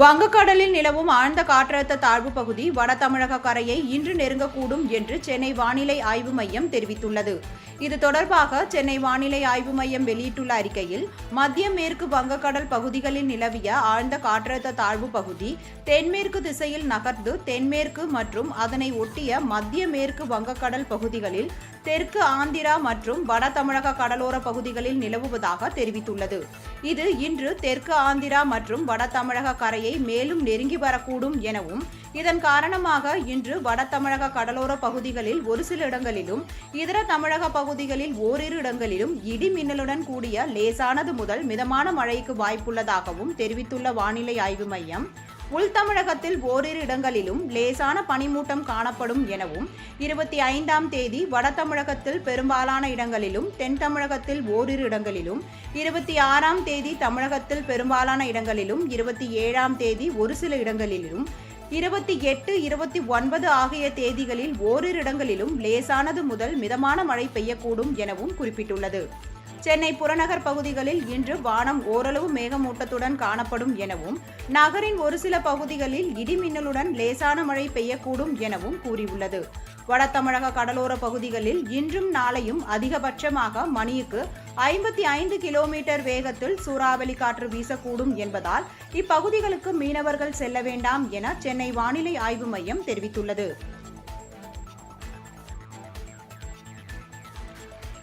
வங்கக்கடலில் நிலவும் ஆழ்ந்த காற்றழுத்த தாழ்வு பகுதி வட தமிழக கரையை இன்று நெருங்கக்கூடும் என்று சென்னை வானிலை ஆய்வு மையம் தெரிவித்துள்ளது. இது தொடர்பாக சென்னை வானிலை ஆய்வு மையம் வெளியிட்டுள்ள அறிக்கையில் மத்திய மேற்கு வங்கக்கடல் பகுதிகளில் நிலவிய ஆழ்ந்த காற்றழுத்த தாழ்வு பகுதி தென்மேற்கு திசையில் நகர்ந்து தென்மேற்கு மற்றும் அதனை ஒட்டிய மத்திய மேற்கு வங்கக்கடல் பகுதிகளில் தெற்கு ஆந்திரா மற்றும் வட தமிழக கடலோர பகுதிகளில் நிலவுவதாக தெரிவித்துள்ளது. இது இன்று தெற்கு ஆந்திரா மற்றும் வட தமிழக கரையை மேலும் நெருங்கி வரக்கூடும் எனவும் இதன் காரணமாக இன்று வட தமிழக கடலோர பகுதிகளில் ஒரு சில இடங்களிலும் இதர தமிழக பகுதிகளில் ஓரிரு இடங்களிலும் இடி மின்னலுடன் கூடிய லேசானது முதல் மிதமான மழைக்கு வாய்ப்புள்ளதாகவும் தெரிவித்துள்ள வானிலை ஆய்வு மையம் உள் தமிழகத்தில் ஓரிரு இடங்களிலும் லேசான பனிமூட்டம் காணப்படும் எனவும் இருபத்தி ஐந்தாம் தேதி வட தமிழகத்தில் பெரும்பாலான இடங்களிலும் தென் தமிழகத்தில் ஓரிரு இடங்களிலும் இருபத்தி ஆறாம் தேதி தமிழகத்தில் பெரும்பாலான இடங்களிலும் இருபத்தி ஏழாம் தேதி ஒரு சில இடங்களிலும் இருபத்தி எட்டு இருபத்தி ஒன்பது ஆகிய தேதிகளில் ஓரிரு இடங்களிலும் லேசானது முதல் மிதமான மழை பெய்யக்கூடும் எனவும் குறிப்பிட்டுள்ளது. சென்னை புறநகர் பகுதிகளில் இன்று வானம் ஓரளவு மேகமூட்டத்துடன் காணப்படும் எனவும் நகரின் ஒரு சில பகுதிகளில் இடிமின்னலுடன் லேசான மழை பெய்யக்கூடும் எனவும் கூறியுள்ளது. வட தமிழக கடலோர பகுதிகளில் இன்றும் நாளையும் அதிகபட்சமாக மணிக்கு ஐம்பத்தி ஐந்து கிலோமீட்டர் வேகத்தில் சூறாவளி காற்று வீசக்கூடும் என்பதால் இப்பகுதிகளுக்கு மீனவர்கள் செல்ல வேண்டாம் என சென்னை வானிலை ஆய்வு மையம் தெரிவித்துள்ளது.